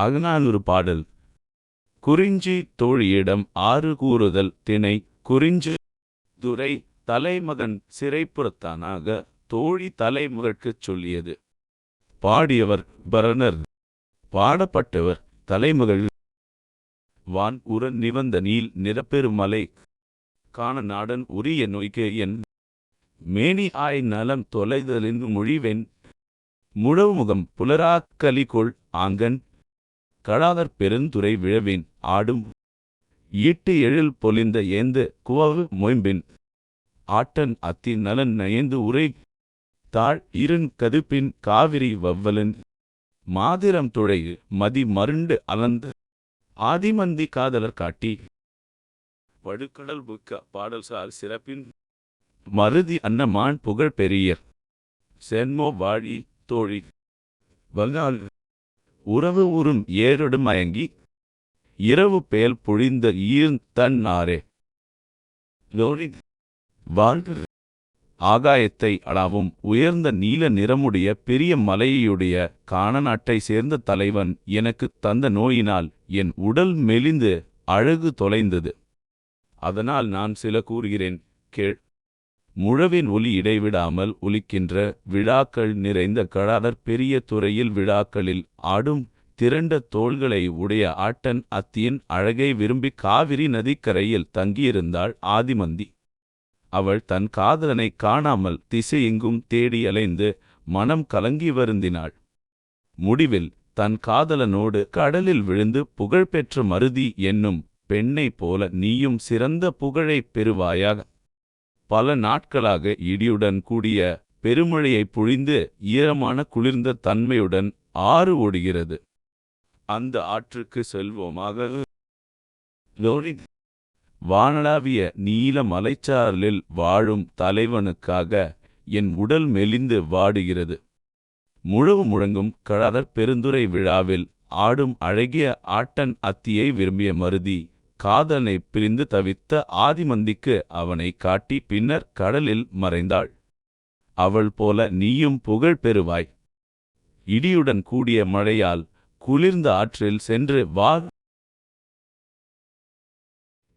அகநானூறு பாடல். குறிஞ்சி தோழியிடம் ஆறு கூறுதல் திணை. குறிஞ்சு துரை தலைமகன் சிறைப்புறத்தானாக தோழி தலைமுகற்குச் சொல்லியது. பாடியவர் பரணர். பாடப்பட்டவர் தலைமகள். வான் உற நிவந்த நீல் நிறப்பெருமலை. காண நாடன் உரிய நோய்க்கு என். மேனி ஆய் நலம் தொலைதலின் மொழிவென். முழவுமுகம் புலராக்கலிகொள் ஆங்கன். கழாதற் பெருந்துரை விழவின் ஆடும் ஈட்டு எழில் பொலிந்த ஏந்து குவவு மொயம்பின் ஆட்டன் அத்தி நலன் நயந்து உரை தாழ் இருண் கதுப்பின் காவிரி வவ்வலன் மாதிரம் துழை மதி மருண்டு அலந்து ஆதிமந்தி காதலர் காட்டி வடுக்கடல் புக்க பாடல்சார் சிறப்பின் மருதி அன்னமான் புகழ் பெரியர் சென்மோ வாழி தோழி வங்காள் உறவு உறும் ஏரொடு மயங்கி இரவு பெயல் பொழிந்த ஈர்ந் தன் நாரே. வாழ் ஆகாயத்தை அளாவும் உயர்ந்த நீல நிறமுடைய பெரிய மலையுடைய காணநாட்டை சேர்ந்த தலைவன் எனக்குத் தந்த நோயினால் என் உடல் மெலிந்து அழகு தொலைந்தது. அதனால் நான் சில கூறுகிறேன் கேள். முழவின் ஒலி இடைவிடாமல் ஒலிக்கின்ற விழாக்கள் நிறைந்த கழாதர் பெரிய துறையில் விழாக்களில் ஆடும் திரண்ட தோள்களை உடைய ஆட்டன் அத்தியின் அழகை விரும்பி காவிரி நதிக்கரையில் தங்கியிருந்தாள் ஆதிமந்தி. அவள் தன் காதலனை காணாமல் திசையெங்கும் தேடி அலைந்து மனம் கலங்கி வருந்தினாள். முடிவில் தன் காதலனோடு கடலில் விழுந்து புகழ்பெற்ற மருதி என்னும் பெண்ணைப் போல நீயும் சிறந்த புகழைப் பெறுவாயாக பல நாட்களாக இடியுடன் கூடிய பெருமழையை பொழிந்து ஈரமான குளிர்ந்த தன்மையுடன் ஆறு ஓடுகிறது. அந்த ஆற்றுக்கு செல்வோமாக லோரி வானளாவிய நீல மலைச்சாரலில் வாழும் தலைவனுக்காக என் உடல் மெலிந்து வாடுகிறது. முழவு முழங்கும் கழாதர் பெருந்துரை விழாவில் ஆடும் அழகிய ஆட்டன் அத்தியை விரும்பிய மருதி காதலனை பிரிந்து தவித்த ஆதிமந்திக்கு அவனை காட்டி பின்னர் கடலில் மறைந்தாள். அவள் போல நீயும் புகழ் பெறுவாய். இடியுடன் கூடிய மழையால் குளிர்ந்த ஆற்றில் சென்று வா.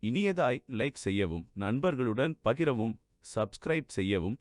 இனியதாய் லைக் செய்யவும் நண்பர்களுடன் பகிரவும் சப்ஸ்கிரைப் செய்யவும்